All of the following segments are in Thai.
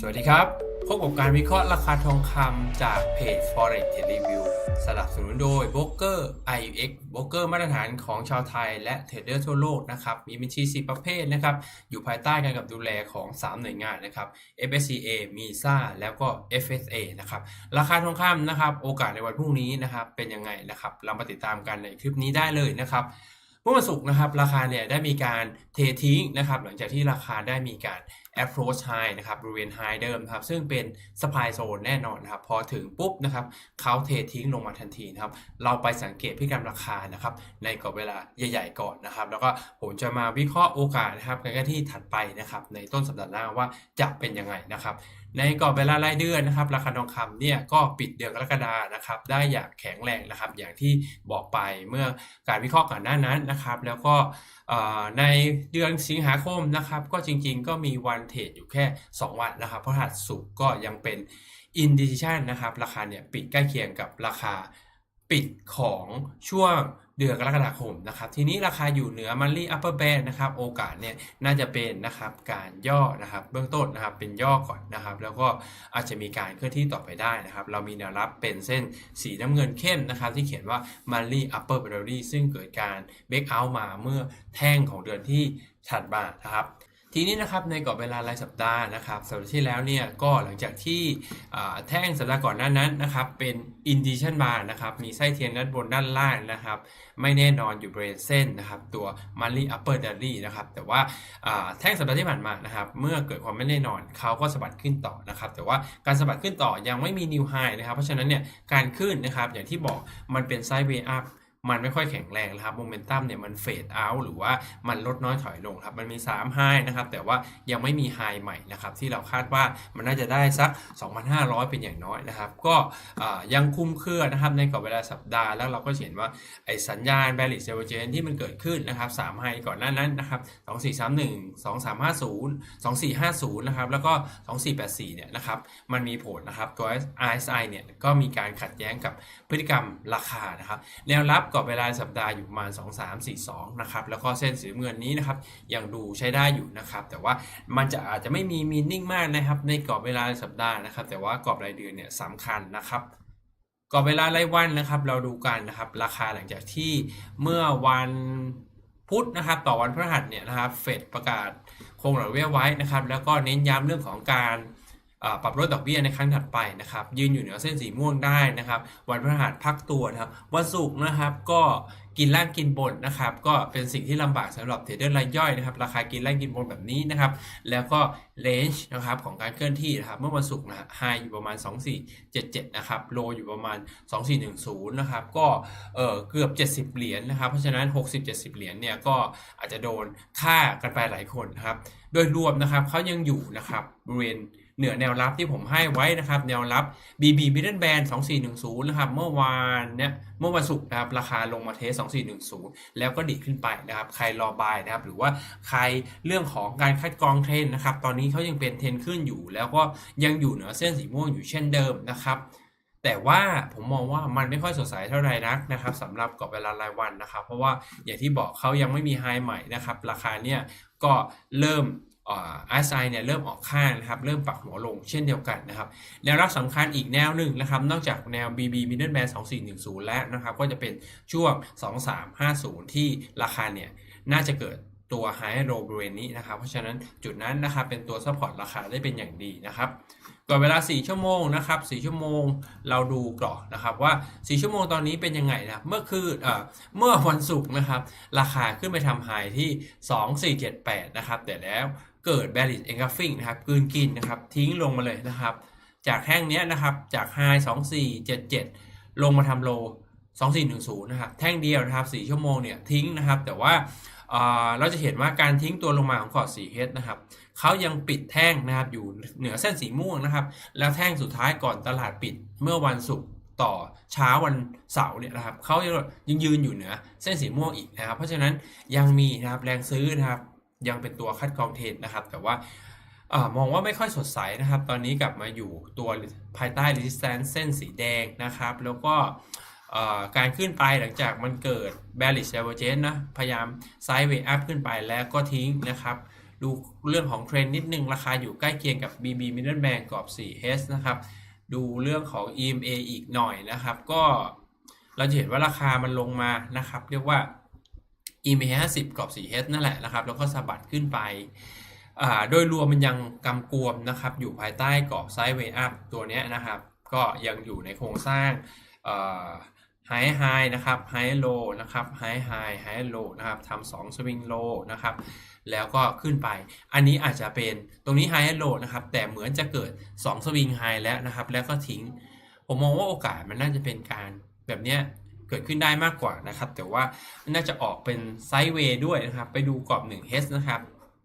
สวัสดีครับ พบกับการวิเคราะห์ราคาทองคำจากเพจ Forex Trade Review สนับสนุนโดย b r o k e r IUX โบรกเกอร์มาตรฐานของชาวไทยและเทรดเดอร์ทั่วโลกนะครับ มีบัญชี 4 ประเภทนะครับ อยู่ภายใต้การกับดูแลของ 3 หน่วยงานนะครับ FSCA MISA แล้วก็ FSA นะครับ ราคาทองคำนะครับ โอกาสในวันพรุ่งนี้นะครับ เป็นยังไงนะครับ เรามาติดตามกันในคลิปนี้ได้เลยนะครับ มื่อวันศุกร์นะครับราคาเนี่ยได้มีการเททิ้งนะครับหลังจากที่ราคาได้มีการ approach high นะครับบริเวณ high เดิมครับซึ่งเป็น supply zone แน่นอนนะครับพอถึงปุ๊บนะครับเขาเททิ้งลงมาทันทีนะครับเราไปสังเกตพฤติกรรมราคานะครับในกรอบเวลาใหญ่ ๆ ก่อนนะครับแล้วก็ผมจะมาวิเคราะห์โอกาสนะครับในที่ถัดไปนะครับในต้นสัปดาห์หน้าว่าจะเป็นยังไงนะครับ ในกรอบเวลารายเดือนนะครับราคาทองคำเนี่ยก็ปิดเดือนกรกฎานะครับได้อย่างแข็งแรงนะครับ อย่างที่บอกไปเมื่อการวิเคราะห์ก่อนหน้านั้นนะครับ แล้วก็ในเดือนสิงหาคมนะครับ ก็จริงๆ ก็มีวันเทรดอยู่แค่ 2 วันนะครับ เพราะหัสสุกก็ยังเป็น indecision นะครับ ราคาเนี่ยปิดใกล้เคียงกับราคาปิดของช่วง เดือนกรกฎาคมนะครับทีนี้ราคาอยู่เหนือ monthly upper band นะครับโอกาสเนี่ยน่าจะเป็นนะครับการย่อนะครับเบื้องต้นนะครับเป็นย่อก่อนนะครับแล้วก็อาจจะมีการเคลื่อนที่ต่อไปได้นะครับ เรามีแนวรับเป็นเส้นสีน้ำเงินเข้มนะครับที่เขียนว่า monthly upper boundary ซึ่งเกิดการ break out มาเมื่อแท่งของเดือนที่ถัดมานะครับ ทีนี้นะครับในกรอบเวลารายสัปดาห์นะครับสัปดาห์ที่แล้วเนี่ยก็หลังจากที่แท่งสัปดาห์ก่อนหน้านั้นนะครับเป็น indication bar นะครับมีไส้เทียนด้านบนด้านล่างนะครับไม่แน่นอนอยู่บริเวณเส้นนะครับตัว monthly upper daily นะครับแต่ว่าแท่งสัปดาห์ที่ผ่านมานะครับเมื่อเกิดความไม่แน่นอนเขาก็สะบัดขึ้นต่อนะครับแต่ว่าการสะบัดขึ้นต่อยังไม่มี new high นะครับเพราะฉะนั้นเนี่ยการขึ้นนะครับอย่างที่บอกมันเป็น sideways up มันไม่ค่อยแข็งแรงนะครับโมเมนตัมเนี่ยมันเฟดเอาหรือว่ามันลดน้อยถอยลงครับมันมี3ไฮนะครับแต่ว่ายังไม่มีไฮใหม่นะครับที่เราคาดว่ามันน่าจะได้สัก 2,500 เป็นอย่างน้อยนะครับ ก็ยังคุ้มเครือนะครับในกรอบเวลาสัปดาห์แล้วเราก็เห็นว่าไอ้สัญญาณ bearish divergence ที่มันเกิดขึ้นนะครับ3ไฮก่อนหน้านั้นนะครับ2431 2350 2450นะครับแล้วก็ 2484เนี่ยนะครับมันมีผลนะครับตัว RSI เนี่ยก็มีการขัดแย้งกับพฤติกรรมราคานะครับแนวรับกรอบเวลาสัปดาห์อยู่ประมาณ 2342นะครับแล้วก็เส้นสีเงินนี้นะครับยังดูใช้ได้อยู่นะครับแต่ว่ามันจะอาจจะไม่มีมีนิ่งมากนะครับในกรอบเวลาสัปดาห์นะครับ แต่ว่ากรอบรายเดือนเนี่ยสำคัญนะครับกรอบเวลารายวันนะครับเราดูกันนะครับราคาหลังจากที่เมื่อวันพุธนะครับต่อวันพฤหัสเนี่ยนะครับเฟดประกาศคงดอกเบี้ยไว้นะครับแล้วก็เน้นย้ำเรื่องของการ ปรับลดดอกเบี้ยในครั้งถัดไปนะครับยืนอยู่เหนือเส้นสีม่วงได้นะครับ วันพฤหัสพักตัวนะครับวันศุกร์นะครับก็กินล่างกินบนนะครับ ก็เป็นสิ่งที่ลำบากสำหรับเทรดเดอร์รายย่อยนะครับ ราคากินล่างกินบนแบบนี้นะครับ แล้วก็เลนจ์นะครับของการเคลื่อนที่นะครับ เมื่อวันศุกร์นะฮะไฮอยู่ประมาณ 2477 นะครับ โลอยู่ประมาณ 2410 นะครับ ก็เออเกือบ 70 เหรียญนะครับ เพราะฉะนั้น 60-70 เหรียญเนี่ยก็อาจจะโดนค่ากันไปหลายคนนะครับ โดยรวมนะครับเขายังอยู่นะครับบริเวณ เหนือแนวรับที่ผมให้ไว้นะครับ แนวรับ BB Middle Band 2410 นะครับ เมื่อวานเนี่ยเมื่อวันศุกร์นะครับราคาลงมาเทส 2410 แล้วก็ดีขึ้นไปนะครับ ใครรอบายนะครับ หรือว่าใครเรื่องของการคัดกรองเทรนนะครับ ตอนนี้เขายังเป็นเทรนขึ้นอยู่ แล้วก็ยังอยู่เหนือเส้นสีม่วงอยู่เช่นเดิมนะครับแต่ว่าผมมองว่ามันไม่ค่อยสดใสเท่าไหร่นักนะครับสำหรับกรอบเวลารายวันนะครับ เพราะว่าอย่างที่บอกเขายังไม่มีไฮใหม่นะครับ ราคาเนี่ยก็เริ่ม อ่า RSI เนี่ยเริ่มออกข้างนะครับเริ่มปรับหัวลงเช่นเดียวกันนะครับแนวรับสำคัญอีกแนวหนึ่งนะครับนอกจากแนว BB Middle Band 2410 แล้วนะครับก็จะเป็นช่วง 2350 ที่ราคาเนี่ยน่าจะเกิดตัว High Low บริเวณนี้นะครับเพราะฉะนั้นจุดนั้นนะครับเป็นตัว support ราคาได้เป็นอย่างดีนะครับก่อนเวลา 4 ชั่วโมงนะครับ 4 ชั่วโมงเราดูก่อนนะครับว่า 4 ชั่วโมงตอนนี้เป็นยังไงนะเมื่อคืนเอ่อเมื่อวันศุกร์นะครับ ราคาขึ้นไปทำไฮที่ 2478 นะครับ แต่แล้ว เกิด bearish engulfing นะครับกืนกินนะครับทิ้งลงมาเลยนะครับ จากแท่งเนี้ยนะครับจากไฮ2477 ลงมาทำโล 2410นะครับแท่งเดียวนะครับ 4 ชั่วโมงเนี่ยทิ้งนะครับ แต่ว่าเราจะเห็นว่าการทิ้งตัวลงมาของขอด 4H นะครับเขายังปิดแท่งนะครับอยู่เหนือเส้นสีม่วงนะครับ แล้วแท่งสุดท้ายก่อนตลาดปิดเมื่อวันศุกร์ต่อเช้าวันเสาร์เนี่ยนะครับเขายังยืนอยู่เหนือเส้นสีม่วงอีกนะครับ เพราะฉะนั้นยังมีนะครับแรงซื้อนะครับ ยังเป็นตัวคัดกรองเทรนนะครับ แต่ว่าอมองว่าไม่ค่อยสดใสนะครับ ตอนนี้กลับมาอยู่ตัวภายใต้ resistance เส้นสีแดงนะครับ แล้วก็การขึ้นไปหลังจากมันเกิด bearish divergence นะ พยายาม sideway up ขึ้นไปแล้วก็ทิ้งนะครับ ดูเรื่องของเทรนด์นิดนึง ราคาอยู่ใกล้เคียงกับ BB Middle Band กรอบ 4H นะครับ ดูเรื่องของ EMA อีกหน่อยนะครับ ก็เราจะเห็นว่าราคามันลงมานะครับ เรียกว่า EMA 50กรอบ 4H นั่นแหละนะครับ แล้วก็สะบัดขึ้นไป โดยรวมมันยังกำกวมนะครับ อยู่ภายใต้กรอบไซด์เวย์อัพตัวนี้นะครับ ก็ยังอยู่ในโครงสร้างไฮไฮนะครับไฮโลนะครับไฮไฮไฮโลนะครับทำสองสวิงโลนะครับ แล้วก็ขึ้นไป อันนี้อาจจะเป็นตรงนี้ไฮโลนะครับ แต่เหมือนจะเกิด 2 สวิงไฮแล้วนะครับ แล้วก็ทิ้ง ผมมองว่าโอกาสมันน่าจะเป็นการแบบเนี้ย เกิดขึ้นได้มากกว่านะครับ แต่ว่าน่าจะออกเป็นไซด์เวย์ด้วยนะครับ ไปดูกรอบ 1H นะครับ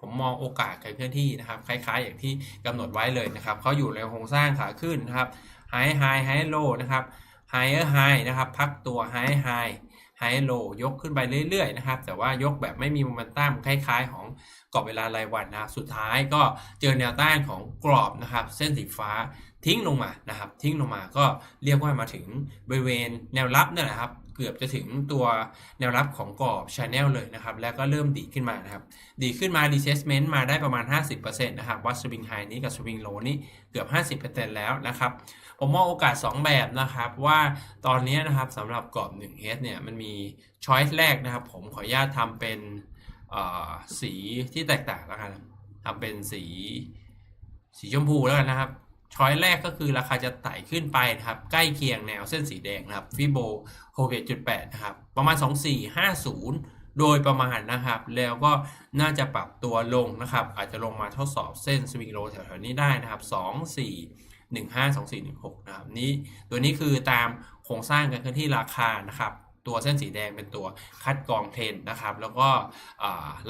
ผมมองโอกาสการเคลื่อนที่นะครับ คล้าย ๆ อย่างที่กำหนดไว้เลยนะครับเขาอยู่ในโครงสร้างขาขึ้นนะครับไฮไฮไฮโลนะครับไฮเออร์ไฮนะครับ พักตัวไฮไฮไฮโลยกขึ้นไปเรื่อยๆนะครับ แต่ว่ายกแบบไม่มีโมเมนตัมคล้าย ๆ ของ กรอบเวลารายวันนะครับ สุดท้ายก็เจอแนวต้านของกรอบนะครับ เส้นสีฟ้าทิ้งลงมานะครับ ทิ้งลงมาก็เรียกว่ามาถึงบริเวณแนวรับนั่นแหละครับ เกือบจะถึงตัวแนวรับของกรอบชาแนลเลยนะครับ แล้วก็เริ่มดีขึ้นมานะครับ ดีขึ้นมา retracement มาได้ประมาณ 50%นะครับวัดสวิงไฮนี้กับสวิงโลนี่เกือบ 50%แล้วนะครับ ผมมองโอกาส 2 แบบนะครับ ว่าตอนนี้นะครับสำหรับกรอบ 1H เนี่ยมันมี choice แรกนะครับ ผมขออนุญาตทำเป็น สีที่แตกต่างแล้วกันทำเป็นสีสีชมพูแล้วกันนะครับ ช้อยแรกก็คือราคาจะไต่ขึ้นไปนะครับ ใกล้เคียงแนวเส้นสีแดงนะครับฟิโบ61.8นะครับ ประมาณ 2450 โดยประมาณนะครับ แล้วก็น่าจะปรับตัวลงนะครับ อาจจะลงมาทดสอบเส้นสวิงโลแถวๆนี้ได้นะครับ 2 4 1 5 2 4 1 6 นะครับนี้ตัวนี้คือตามโครงสร้างการเคลื่อนที่ราคานะครับ ตัวเส้นสีแดงเป็นตัวคัดกรองเทรนนะครับ แล้วก็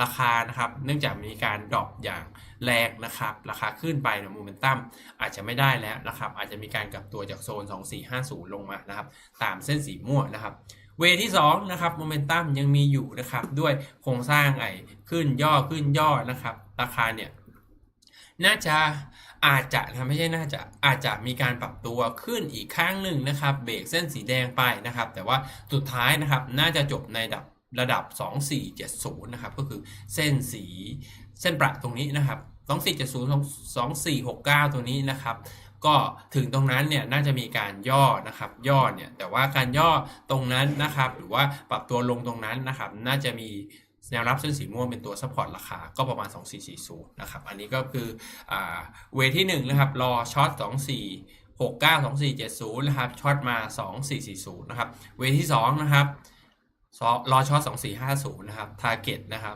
ราคานะครับ เนื่องจากมีการดรอปอย่างแรงนะครับ ราคาขึ้นไปในโมเมนตัมอาจจะไม่ได้แล้วนะครับ อาจจะมีการกลับตัวจากโซน 2450 ลงมานะครับ ตามเส้นสีม่วงนะครับเวที่2นะครับโมเมนตัมยังมีอยู่นะครับด้วยโครงสร้างไอ้ขึ้นย่อขึ้นย่อนะครับ ราคาเนี่ยน่าจะ อาจจะนะไม่ใช่น่าจะอาจจะมีการปรับตัวขึ้นอีกข้างหนึ่งนะครับเบรกเส้นสีแดงไปนะครับ แต่ว่าสุดท้ายนะครับน่าจะจบในระดับระดับ 2470 นะครับ ก็คือเส้นสีเส้นประตรงนี้นะครับ 2470 2469 ตัวนี้นะครับก็ถึงตรงนั้นเนี่ยน่าจะมีการย่อนะครับย่อเนี่ยแต่ว่าการย่อตรงนั้นนะครับ หรือว่าปรับตัวลงตรงนั้นนะครับ น่าจะมี แนวรับเส้นสีม่วงเป็นตัวซัพพอร์ตราคาก็ประมาณ 2440 นะครับ อันนี้ก็คืออเวที่1นะครับ รอช็อต 24 69 2470 นะครับ ช็อตมา 2440 นะครับ เวที่ 2 นะครับรอช็อต2450 นะครับ ทาร์เก็ตนะครับ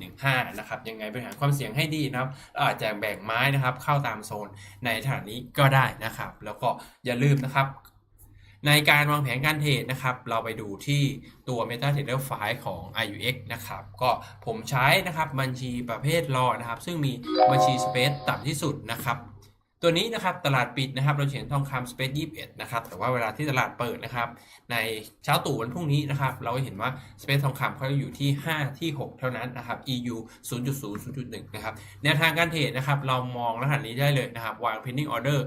2415 นะครับ ยังไงบริหารความเสี่ยงให้ดีนะครับ อาจจะแบ่งไม้นะครับ เข้าตามโซนในฐานนี้ก็ได้นะครับ แล้วก็อย่าลืมนะครับ ในการวางแผนการเทรดนะครับ เราไปดูที่ตัว MetaTrader 5ของ IUX นะครับ ก็ผมใช้นะครับบัญชีประเภทรอนะครับ ซึ่งมีบัญชี Space ต่ำที่สุดนะครับ ตัวนี้นะครับตลาดปิดนะครับเราเห็นทองคำ Space 21นะครับแต่ว่าเวลาที่ตลาดเปิดนะครับ ในเช้าตู่วันพรุ่งนี้นะครับ เราเห็นว่า Space ทองคำเขาอยู่ที่ 5 ที่ 6 เท่านั้นนะครับ EU 0.0 0.1 นะครับแนวทางการเทรดนะครับ เรามองรหัสนี้ได้เลยนะครับ วาง pending order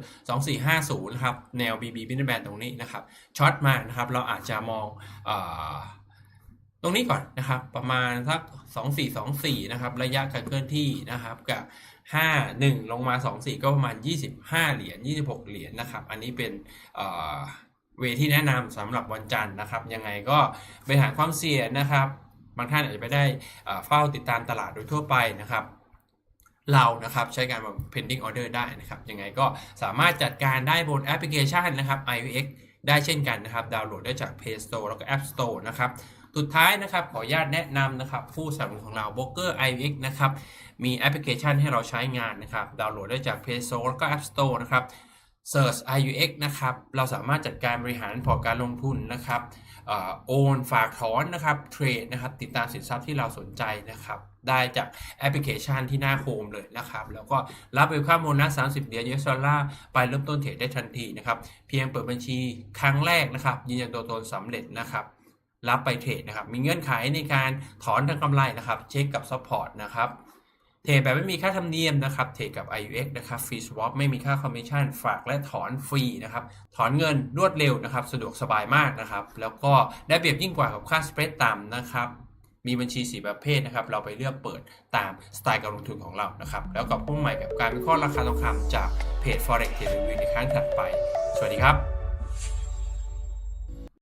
2450นะครับแนว BB b i n d band ตรงนี้นะครับช็อตมานะครับ เราอาจจะมองอตรงนี้ก่อนนะครับ ประมาณสัก 2424 นะครับ ระยะการเคลื่อนที่นะครับกับ 5 1 ลงมา 2 4 ก็ประมาณ 25 เหรียญ 26 เหรียญนะครับ อันนี้เป็นเวที่แนะนำสำหรับวันจันทร์นะครับ ยังไงก็บริหารความเสี่ยงนะครับ บางท่านอาจจะไม่ได้เฝ้าติดตามตลาดโดยทั่วไปนะครับเรานะครับใช้การแบบ pending order ได้นะครับ ยังไงก็สามารถจัดการได้บนแอปพลิเคชันนะครับ iOS ได้เช่นกันนะครับ ดาวน์โหลดได้จาก Play Store แล้วก็ App Store นะครับ สุดท้ายนะครับขออนุญาตแนะนำนะครับผู้สนับสนุนของเรา b r o k e r iOS นะครับมีแอปพลิเคชันให้เราใช้งานนะครับดาวน์โหลดได้จาก Play Store แล้วก็ App Store นะครับ Search iUX นะครับเราสามารถจัดการบริหารพอร์ตการลงทุนนะครับโอนฝากถอนนะครับเทรดนะครับติดตามสินทรัพย์ที่เราสนใจนะครับได้จากแอปพลิเคชันที่หน้าโฮมเลยนะครับแล้วก็รับเวลค่าโมนัส30 เหรียญยูเอสดอลลาร์ไปเริ่มต้นเทรดได้ทันทีนะครับเพียงเปิดบัญชีครั้งแรกนะครับยืนยันตัวตนสำเร็จนะครับ รับไปเทรดนะครับ มีเงื่อนไขในการถอนทางกำไรนะครับ เช็คกับซัพพอร์ตนะครับ เทรดแบบไม่มีค่าธรรมเนียมนะครับ เทรดกับ IUX นะครับ ฟรีสวอปไม่มีค่าคอมมิชชั่น ฝากและถอนฟรีนะครับ ถอนเงินรวดเร็วนะครับ สะดวกสบายมากนะครับ แล้วก็ได้เปรียบยิ่งกว่ากับค่าสเปรดต่ำนะครับมีบัญชีสีประเภทนะครับ เราไปเลือกเปิดตามสไตล์การลงทุนของเรานะครับ แล้วกับพบกันใหม่กับการวิเคราะห์ราคาทองคำจากเพจ forex เทเลวิวในครั้งถัดไป สวัสดีครับ